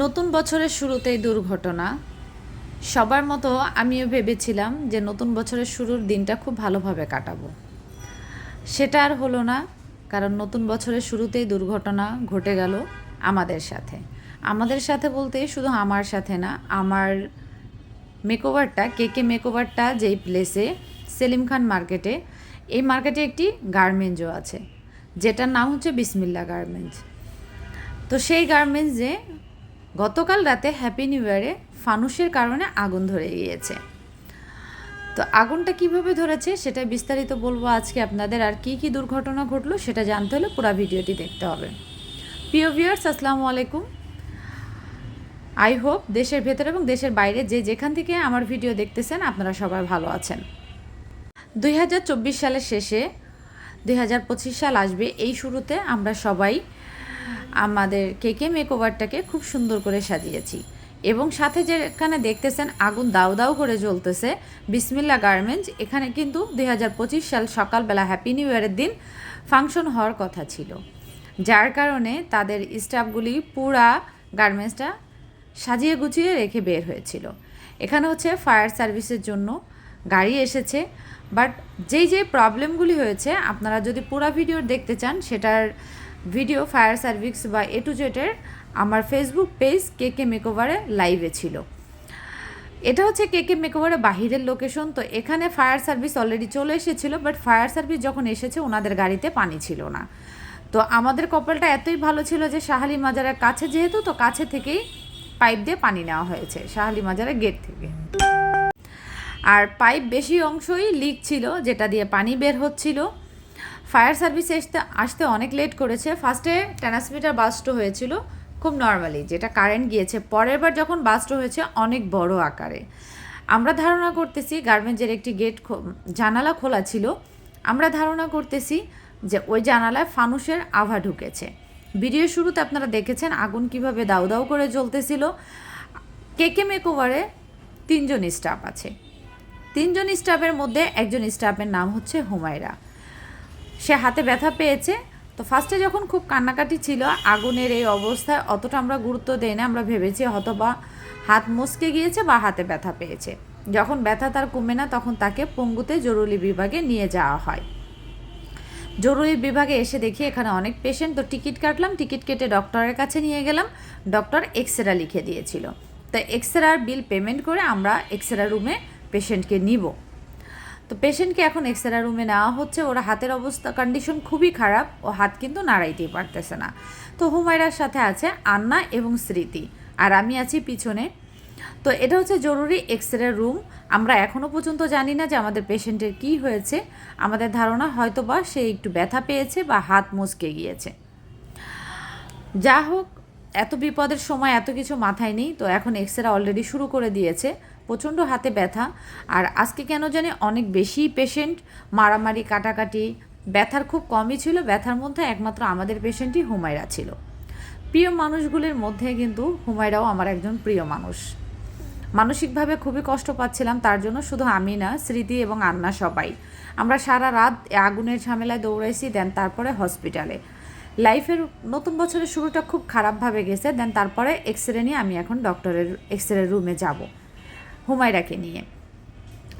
নতুন বছরের শুরুতেই দুর্ঘটনা। সবার মতো আমিও ভেবেছিলাম যে নতুন বছরের শুরুর দিনটা খুব ভালোভাবে কাটাবো। সেটা আর হলো না, কারণ নতুন বছরের শুরুতেই দুর্ঘটনা ঘটে গেল আমাদের সাথে। আমাদের সাথে বলতে শুধু আমার সাথে না, আমার মেকওভারটা কে কে মেকওভারটা যেই প্লেসে সেলিম খান মার্কেটে, এই মার্কেটে একটি গার্মেন্টসও আছে, যেটার নাম হচ্ছে বিসমিল্লা গার্মেন্টস। তো সেই গার্মেন্টসে গতকাল রাতে হ্যাপি নিউ ইয়ারে ফানুসের কারণে আগুন ধরে গিয়েছে। তো আগুনটা কীভাবে ধরেছে সেটা বিস্তারিত বলব আজকে আপনাদের। আর কি কি দুর্ঘটনা ঘটলো সেটা জানতে হলে পুরো ভিডিওটি দেখতে হবে। প্রিয় ভিউয়ার্স আসসালামু আলাইকুম। আই হোপ দেশের ভেতর এবং দেশের বাইরে যে যেখান থেকে আমার ভিডিও দেখতেছেন আপনারা সবাই ভালো আছেন। দুই হাজার চব্বিশ সালের শেষে দুই হাজার পঁচিশ সাল আসবে এই শুরুতে আমরা সবাই আমাদের কেকে মেকওভারটাকে খুব সুন্দর করে সাজিয়েছি। এবং সাথে যেখানে দেখতেছেন আগুন দাউ দাউ করে জ্বলতেছে বিসমিল্লা গার্মেন্টস, এখানে কিন্তু দুই হাজার পঁচিশ সাল সকালবেলা হ্যাপি নিউ ইয়ারের দিন ফাংশন হওয়ার কথা ছিল। যার কারণে তাদের স্টাফগুলি পুরা গার্মেন্টসটা সাজিয়ে গুছিয়ে রেখে বের হয়েছিল। এখানে হচ্ছে ফায়ার সার্ভিসের জন্য গাড়ি এসেছে। বাট যেই যে প্রবলেমগুলি হয়েছে, আপনারা যদি পুরো ভিডিও দেখতে চান, সেটার ভিডিও ফায়ার সার্ভিস বা এ টু জেটের আমার ফেসবুক পেজ কে কে মেকওভারে লাইভে ছিল। এটা হচ্ছে কে কে মেকওভারে বাহিরের লোকেশন তো এখানে ফায়ার সার্ভিস অলরেডি চলে এসেছিল বাট ফায়ার সার্ভিস যখন এসেছে, ওনাদের গাড়িতে পানি ছিল না। তো আমাদের কপালটা এতই ভালো ছিল যে শাহালি মাজারের কাছে যেহেতু, তো কাছে থেকেই পাইপ দিয়ে পানি নেওয়া হয়েছে, শাহালি মাজারের গেট থেকে। আর পাইপ বেশি অংশই লিক ছিল, যেটা দিয়ে পানি বের হচ্ছিল। ফায়ার সার্ভিস আসতে আসতে অনেক লেট করেছে। ফার্স্টে ট্রান্সমিটার বাস্ট হয়েছিল, খুব নর্মালি যেটা কারেন্ট গিয়েছে। পরের বার যখন বাস্ট হয়েছে, অনেক বড় আকারে। আমরা ধারণা করতেছি, গার্মেন্টসের একটি গেট জানালা খোলা ছিল। আমরা ধারণা করতেছি যে ওই জানালায় ফানুসের আভা ঢুকেছে। ভিডিও শুরুতে আপনারা দেখেছেন আগুন কীভাবে দাউ দাউ করে জ্বলতেছিল। কেকে মেকওভারে তিনজন স্টাফ আছে। তিনজন স্টাফের মধ্যে একজন স্টাফের নাম হচ্ছে হুমায়রা। সে হাতে ব্যথা পেয়েছে। তো ফার্স্টে যখন খুব কান্নাকাটি ছিল, আগুনের এই অবস্থায় অতটা আমরা গুরুত্ব দেই না, আমরা ভেবেছি হয়তো বা হাত মুসকে গিয়েছে বা হাতে ব্যথা পেয়েছে। যখন ব্যথা তার কমে না, তখন তাকে পঙ্গুতে জরুরি বিভাগে নিয়ে যাওয়া হয়। জরুরি বিভাগে এসে দেখি এখানে অনেক পেশেন্ট তো টিকিট কাটলাম, টিকিট কেটে ডক্টরের কাছে নিয়ে গেলাম। ডক্টর এক্সরে লিখে দিয়েছিল। তো এক্সরার বিল পেমেন্ট করে আমরা এক্সরে রুমে পেশেন্টকে নিব। তো পেশেন্টকে এখন এক্সরে রুমে নেওয়া হচ্ছে। ওরা হাতের অবস্থা কন্ডিশন খুবই খারাপ। ও হাত কিন্তু নাড়াইতেই পারতেছে না। তো হুমায়রার সাথে আছে আন্না এবং স্মৃতি। আর আমি আছি পিছনে। তো এটা হচ্ছে জরুরি এক্সরে রুম। আমরা এখনও পর্যন্ত জানি না যে আমাদের পেশেন্টের কি হয়েছে। আমাদের ধারণা হয়তো বা সে একটু ব্যথা পেয়েছে বা হাত মুচকে গিয়েছে। যা হোক, এত বিপদের সময় এত কিছু মাথায় নেই। তো এখন এক্সরে অলরেডি শুরু করে দিয়েছে। প্রচণ্ড হাতে ব্যথা। আর আজকে কেন জানি অনেক বেশি পেশেন্ট মারামারি, কাটাকাটি, ব্যথার খুব কমই ছিল। ব্যথার মধ্যে একমাত্র আমাদের পেশেন্টই হুমায়রা ছিল। প্রিয় মানুষগুলির মধ্যে কিন্তু হুমায়রাও আমার একজন প্রিয় মানুষ। মানসিকভাবে খুবই কষ্ট পাচ্ছিলাম, তার জন্য শুধু আমি না, স্মৃতি এবং আন্না সবাই। আমরা সারা রাত আগুনের ঝামেলায় দৌড়াইছি, দেন তারপরে হসপিটালে লাইফের নতুন বছরের শুরুটা খুব খারাপভাবে গেছে, দেন তারপরে এক্স রে নিয়ে আমি এখন ডক্টরের এক্স রে রুমে যাব। হুমায়রাকে নিয়ে।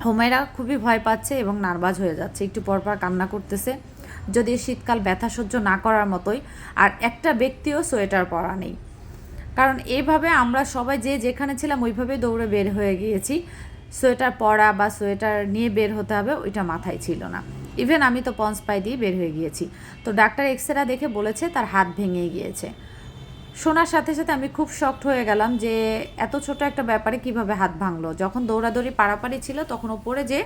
হুমায়রা খুবই ভয় পাচ্ছে এবং নার্ভাস হয়ে যাচ্ছে, একটু পরপর কান্না করতেছে। যদি শীতকাল ব্যথা সহ্য না করার মতোই, আর একটা ব্যক্তিও সোয়েটার পরা নেই। কারণ এইভাবে আমরা সবাই যে যেখানে ছিলাম ওইভাবে দৌড়ে বের হয়ে গিয়েছি। সোয়েটার পরা বা সোয়েটার নিয়ে বের হতে হবে ওইটা মাথায় ছিল না। ইভেন আমি তো পন্স পাই দিয়ে বের হয়ে গিয়েছি। তো ডাক্তার এক্সরে দেখে বলেছে তার হাত ভেঙে গিয়েছে। শোনার সাথে সাথে আমি খুব শক্ট হয়ে গেলাম যে এত ছোট একটা ব্যাপারে কীভাবে হাত ভাঙলো। যখন দৌড়াদৌড়ি পাড়াপাড়ি ছিল তখন ওপরে যে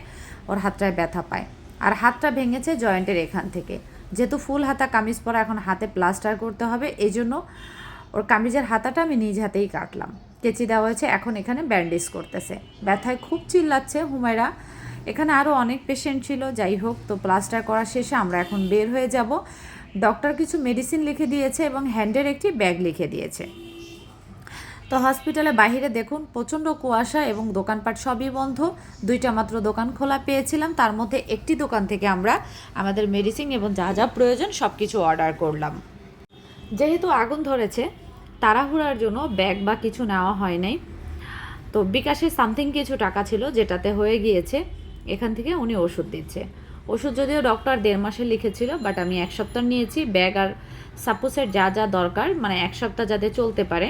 ওর হাতটায় ব্যথা পায়। আর হাতটা ভেঙেছে জয়েন্টের এখান থেকে। যেহেতু ফুল হাতা কামিজ পরা এখন হাতে প্লাস্টার করতে হবে এই জন্য ওর কামিজের হাতাটা আমি নিজ হাতেই কাটলাম। কেচি দেওয়া হয়েছে, এখন এখানে ব্যান্ডেজ করতেছে। ব্যথায় খুব চিল্লাচ্ছে হুমায়রা। এখানে আরও অনেক পেশেন্ট ছিল, যাই হোক, তো প্লাস্টার করা শেষে আমরা এখন বের হয়ে যাব। ডক্টর কিছু মেডিসিন লিখে দিয়েছে এবং হ্যান্ডের একটি ব্যাগ লিখে দিয়েছে। তো হসপিটালে বাহিরে দেখুন, প্রচণ্ড কুয়াশা এবং দোকানপাট সবই বন্ধ। দুইটা মাত্র দোকান খোলা পেয়েছিলাম। তার মধ্যে একটি দোকান থেকে আমরা আমাদের মেডিসিন এবং যা যা প্রয়োজন সব কিছু অর্ডার করলাম। যেহেতু আগুন ধরেছে, তাড়াহুড়ার জন্য ব্যাগ বা কিছু নেওয়া হয় নাই। তো বিকাশে সামথিং কিছু টাকা ছিল যেটাতে হয়ে গিয়েছে, এখান থেকে উনি ওষুধ দিচ্ছে। ওষুধ যদিও ডক্টর দেড় মাসে লিখেছিল বাট আমি এক সপ্তাহ নিয়েছি ব্যাগ আর সাপোসের যা যা দরকার মানে এক সপ্তাহ যাতে চলতে পারে,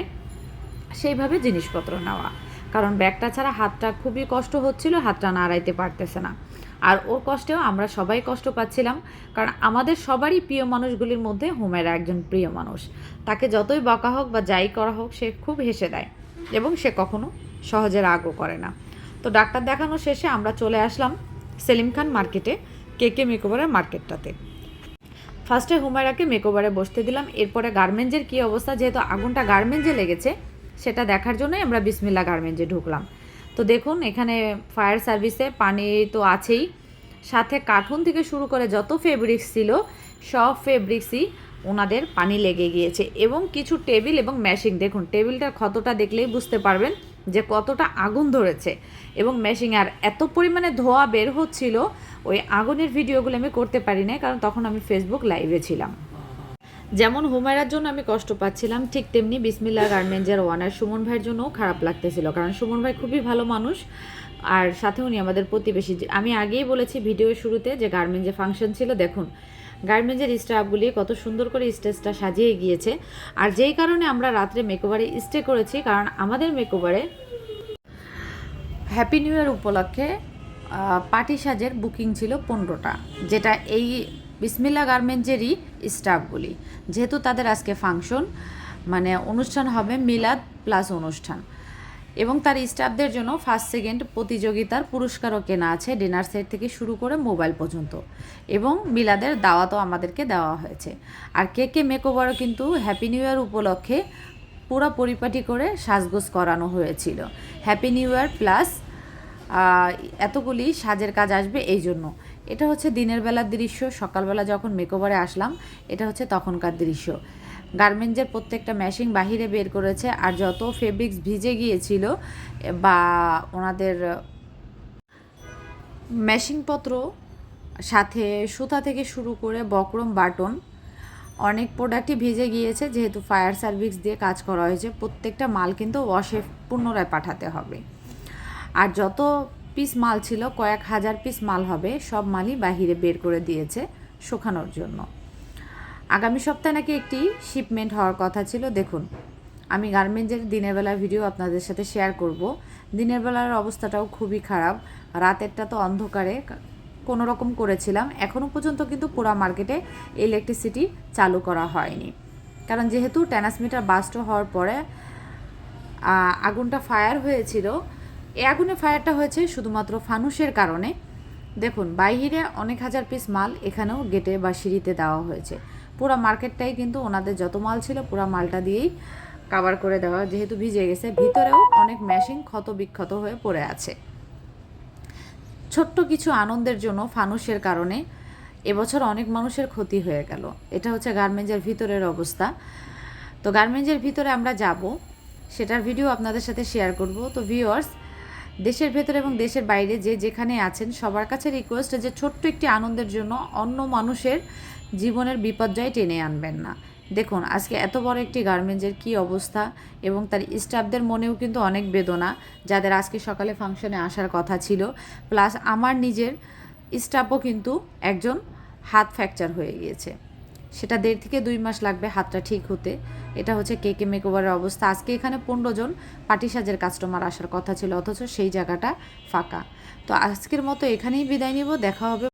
সেইভাবে জিনিসপত্র নেওয়া। কারণ ব্যাগটা ছাড়া হাতটা খুবই কষ্ট হচ্ছিল, হাতটা নাড়াইতে পারতেছে না। আর ওর কষ্টেও আমরা সবাই কষ্ট পাচ্ছিলাম, কারণ আমাদের সবারই প্রিয় মানুষগুলির মধ্যে হুমেরা একজন প্রিয় মানুষ। তাকে যতই বকা হোক বা যাই করা হোক, সে খুব হেসে দেয়, এবং সে কখনো সহজে রাগও করে না। তো ডাক্তার দেখানো শেষে আমরা চলে আসলাম সেলিম খান মার্কেটে কে কে মেকওভারের মার্কেটটাতে। ফার্স্টে হুমায়রাকে মেকওভারে বসতে দিলাম, এরপরে গার্মেন্টসের কী অবস্থা, যেহেতু আগুনটা গার্মেন্টসে লেগেছে, সেটা দেখার জন্যই আমরা বিসমিল্লা গার্মেন্টসে ঢুকলাম। তো দেখুন, এখানে ফায়ার সার্ভিসে পানি তো আছেই। সাথে কার্টুন থেকে শুরু করে যত ফেব্রিক্স ছিল, সব ফেব্রিক্সই ওনাদের পানি লেগে গিয়েছে। এবং কিছু টেবিল এবং ম্যাশিং দেখুন, টেবিলটার ক্ষতটা দেখলেই বুঝতে পারবেন যে কতটা আগুন ধরেছে। এবং ম্যাশিং আর এত পরিমাণে ধোয়া বের হচ্ছিল, ওই আগুনের ভিডিওগুলো আমি করতে পারি না কারণ তখন আমি ফেসবুক লাইভে ছিলাম। যেমন হুমায়রার জন্য আমি কষ্ট পাচ্ছিলাম, ঠিক তেমনি বিসমিল্লা গার্মেন্টসের ওয়ানার সুমন ভাইয়ের জন্যও খারাপ লাগতেছিল, কারণ সুমন ভাই খুবই ভালো মানুষ। আর সাথে উনি আমাদের প্রতিবেশী আমি আগেই বলেছি ভিডিও শুরুতে যে গার্মেন্টসে ফাংশন ছিল, দেখুন গার্মেন্টসের স্টাফগুলি কত সুন্দর করে স্টেজটা সাজিয়ে গিয়েছে। আর যেই কারণে আমরা রাত্রে মেকওভারে স্টে করেছি, কারণ আমাদের মেকওভারে হ্যাপি নিউ ইয়ার উপলক্ষে পার্টি সাজের বুকিং ছিল পনেরোটা, যেটা এই বিসমিল্লা গার্মেন্টসেরই স্টাফগুলি যেহেতু তাদের আজকে ফাংশন মানে অনুষ্ঠান হবে মিলাদ প্লাস অনুষ্ঠান। এবং তার স্টাফদের জন্য ফার্স্ট সেকেন্ড প্রতিযোগিতার পুরস্কারও কেনা আছে ডিনার সেট থেকে শুরু করে মোবাইল পর্যন্ত। এবং মিলাদের দাওয়াতও আমাদেরকে দেওয়া হয়েছে। আর কে কে মেকওভারও কিন্তু হ্যাপি নিউ ইয়ার উপলক্ষে পুরো পরিপাটি করে সাজগোজ করানো হয়েছিল। হ্যাপি নিউ ইয়ার প্লাস এতগুলি সাজের কাজ আসবে এই জন্য। এটা হচ্ছে দিনের বেলার দৃশ্য, সকালবেলা যখন মেকওভারে আসলাম, এটা হচ্ছে তখনকার দৃশ্য। গার্মেন্টসের প্রত্যেকটা মেশিন বাহিরে বের করেছে আর যত ফেব্রিক্স ভিজে গিয়েছিল বা ওনাদের মেশিনপত্র সাথে সুতা থেকে শুরু করে বকরম, বাটন, অনেক প্রোডাক্টই ভিজে গিয়েছে যেহেতু ফায়ার সার্ভিস দিয়ে কাজ করা হয়েছে। প্রত্যেকটা মাল কিন্তু ওয়াশে পুনরায় পাঠাতে হবে। আর যত পিস মাল ছিল, কয়েক হাজার পিস মাল হবে, সব মালই বাহিরে বের করে দিয়েছে শুকানোর জন্য। আগামী সপ্তাহে নাকি একটি শিপমেন্ট হওয়ার কথা ছিল, দেখুন। আমি গার্মেন্টসের দিনের বেলার ভিডিও আপনাদের সাথে শেয়ার করব। দিনের বেলার অবস্থাটাও খুবই খারাপ। রাতেরটা তো অন্ধকারে কোনো রকম করেছিলাম। এখনও পর্যন্ত কিন্তু পুরা মার্কেটে ইলেকট্রিসিটি চালু করা হয়নি। কারণ যেহেতু ট্যানাসমিটার বাস্ট হওয়ার পরে আগুনটা ফায়ার হয়েছিল। এই আগুনে ফায়ারটা হয়েছে শুধুমাত্র ফানুসের কারণে। দেখুন বাইরে অনেক হাজার পিস মাল এখানেও গেটে বা সিঁড়িতে দেওয়া হয়েছে। পুরো মার্কেটটাই কিন্তু ওনাদের যত মাল ছিল পুরো মালটা দিয়েই কাভার করে দেওয়া, যেহেতু ভিজে গেছে, ভিতরেও অনেক মেশিন ক্ষত বিক্ষত হয়ে পড়ে আছে। ছোট্ট কিছু আনন্দের জন্য ফানুসের কারণে এবছর অনেক মানুষের ক্ষতি হয়ে গেল। এটা হচ্ছে গার্মেন্টসের ভিতরের অবস্থা। তো গার্মেন্টসের ভিতরে আমরা যাব, সেটার ভিডিও আপনাদের সাথে শেয়ার করব। তো ভিউয়ার্স দেশের ভেতরে এবং দেশের বাইরে যে যেখানে আছেন, সবার কাছে রিকোয়েস্ট যে ছোট্ট একটি আনন্দের জন্য অন্য মানুষের জীবনের বিপর্যয় টেনে আনবেন না। দেখুন, আজকে এত বড় একটি গার্মেন্টসের কী অবস্থা এবং তার স্টাফদের মনেও কিন্তু অনেক বেদনা, যাদের আজকে সকালে ফাংশনে আসার কথা ছিল। প্লাস আমার নিজের স্টাফও কিন্তু একজন হাত ফ্র্যাকচার হয়ে গিয়েছে। সেটা দেড় থেকে দুই মাস লাগবে হাতটা ঠিক হতে। এটা হচ্ছে কে কে মেকওভারের অবস্থা। আজকে এখানে পনেরো জন পাটি সাজের কাস্টমার আসার কথা ছিল, অথচ সেই জায়গাটা ফাঁকা। তো আজকের মতো এখানেই বিদায় নিব, দেখা হবে